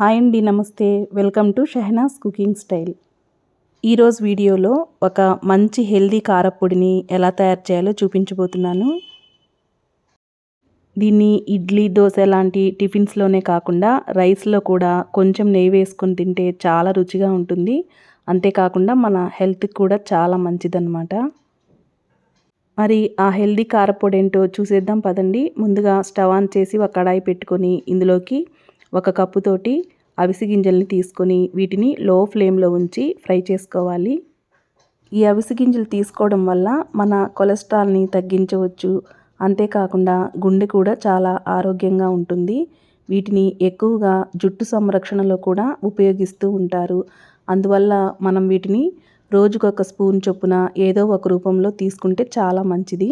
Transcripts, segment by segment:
Hi అండి నమస్తే. Welcome to Shehnaz cooking style. ఈరోజు వీడియోలో ఒక మంచి హెల్దీ కారపొడిని ఎలా తయారు చేయాలో చూపించబోతున్నాను. దీన్ని ఇడ్లీ దోశ లాంటి టిఫిన్స్లోనే కాకుండా రైస్లో కూడా కొంచెం నెయ్యి వేసుకొని తింటే చాలా రుచిగా ఉంటుంది. అంతేకాకుండా మన హెల్త్కి కూడా చాలా మంచిదన్నమాట. మరి ఆ హెల్దీ కారపొడి ఏంటో చూసేద్దాం పదండి. ముందుగా స్టవ్ ఆన్ చేసి ఒక కడాయి పెట్టుకొని ఇందులోకి ఒక కప్పుతోటి అవిసి గింజల్ని తీసుకొని వీటిని లో ఫ్లేమ్లో ఉంచి ఫ్రై చేసుకోవాలి. ఈ అవిసి గింజలు తీసుకోవడం వల్ల మన కొలెస్ట్రాల్ని తగ్గించవచ్చు. అంతేకాకుండా గుండె కూడా చాలా ఆరోగ్యంగా ఉంటుంది. వీటిని ఎక్కువగా జుట్టు సంరక్షణలో కూడా ఉపయోగిస్తూ ఉంటారు. అందువల్ల మనం వీటిని రోజుకొక స్పూన్ చొప్పున ఏదో ఒక రూపంలో తీసుకుంటే చాలా మంచిది.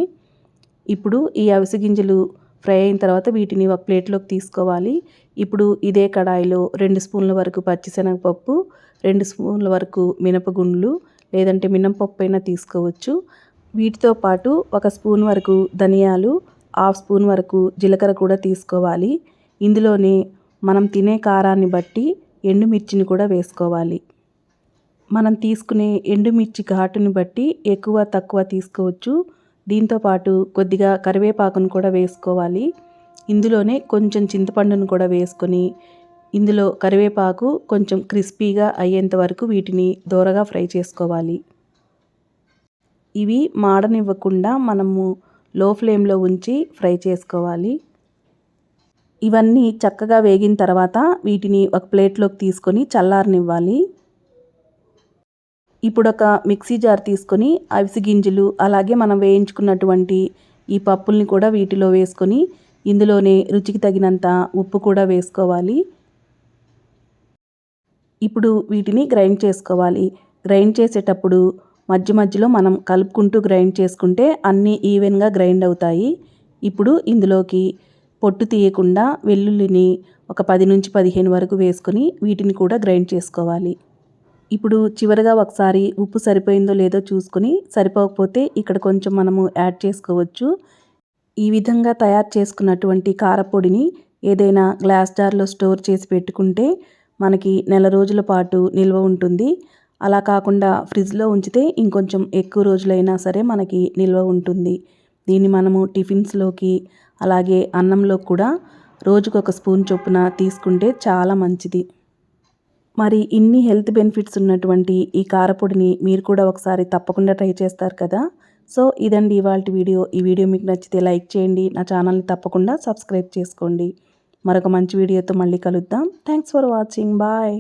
ఇప్పుడు ఈ అవిసి గింజలు ఫ్రై అయిన తర్వాత వీటిని ఒక ప్లేట్లోకి తీసుకోవాలి. ఇప్పుడు ఇదే కడాయిలో రెండు స్పూన్ల వరకు పచ్చిశనగపప్పు రెండు స్పూన్ల వరకు మినపగుండ్లు లేదంటే మినపప్పు అయినా తీసుకోవచ్చు. వీటితో పాటు ఒక స్పూన్ వరకు ధనియాలు హాఫ్ స్పూన్ వరకు జీలకర్ర కూడా తీసుకోవాలి. ఇందులోనే మనం తినే కారాన్ని బట్టి ఎండుమిర్చిని కూడా వేసుకోవాలి. మనం తీసుకునే ఎండుమిర్చి ఘాటుని బట్టి ఎక్కువ తక్కువ తీసుకోవచ్చు. దీంతోపాటు కొద్దిగా కరివేపాకును కూడా వేసుకోవాలి. ఇందులోనే కొంచెం చింతపండును కూడా వేసుకొని ఇందులో కరివేపాకు కొంచెం క్రిస్పీగా అయ్యేంత వరకు వీటిని దూరగా ఫ్రై చేసుకోవాలి. ఇవి మాడనివ్వకుండా మనము లో ఫ్లేమ్లో ఉంచి ఫ్రై చేసుకోవాలి. ఇవన్నీ చక్కగా వేగిన తర్వాత వీటిని ఒక ప్లేట్లోకి తీసుకొని చల్లారనివ్వాలి. ఇప్పుడు ఒక మిక్సీ జార్ తీసుకొని అవిసి గింజలు అలాగే మనం వేయించుకున్నటువంటి ఈ పప్పుల్ని కూడా వీటిలో వేసుకొని ఇందులోనే రుచికి తగినంత ఉప్పు కూడా వేసుకోవాలి. ఇప్పుడు వీటిని గ్రైండ్ చేసుకోవాలి. గ్రైండ్ చేసేటప్పుడు మధ్య మధ్యలో మనం కలుపుకుంటూ గ్రైండ్ చేసుకుంటే అన్నీ ఈవెన్గా గ్రైండ్ అవుతాయి. ఇప్పుడు ఇందులోకి పొట్టు తీయకుండా వెల్లుల్లిని ఒక పది నుంచి పదిహేను వరకు వేసుకొని వీటిని కూడా గ్రైండ్ చేసుకోవాలి. ఇప్పుడు చివరిగా ఒకసారి ఉప్పు సరిపోయిందో లేదో చూసుకొని సరిపోకపోతే ఇక్కడ కొంచెం మనము యాడ్ చేసుకోవచ్చు. ఈ విధంగా తయారు చేసుకున్నటువంటి కారపొడిని ఏదైనా గ్లాస్ జార్లో స్టోర్ చేసి పెట్టుకుంటే మనకి నెల రోజుల పాటు నిల్వ ఉంటుంది. అలా కాకుండా ఫ్రిడ్జ్లో ఉంచితే ఇంకొంచెం ఎక్కువ రోజులైనా సరే మనకి నిల్వ ఉంటుంది. దీన్ని మనము టిఫిన్స్లోకి అలాగే అన్నంలో కూడా రోజుకొక స్పూన్ చొప్పున తీసుకుంటే చాలా మంచిది. మరి ఇన్ని హెల్త్ బెనిఫిట్స్ ఉన్నటువంటి ఈ కారపొడిని మీరు కూడా ఒకసారి తప్పకుండా ట్రై చేస్తారు కదా? సో ఇదండి ఇవాళ వీడియో. ఈ వీడియో మీకు నచ్చితే లైక్ చేయండి. నా ఛానల్ని తప్పకుండా సబ్స్క్రైబ్ చేసుకోండి. మరొక మంచి వీడియోతో మళ్ళీ కలుద్దాం. Thanks for watching. బాయ్.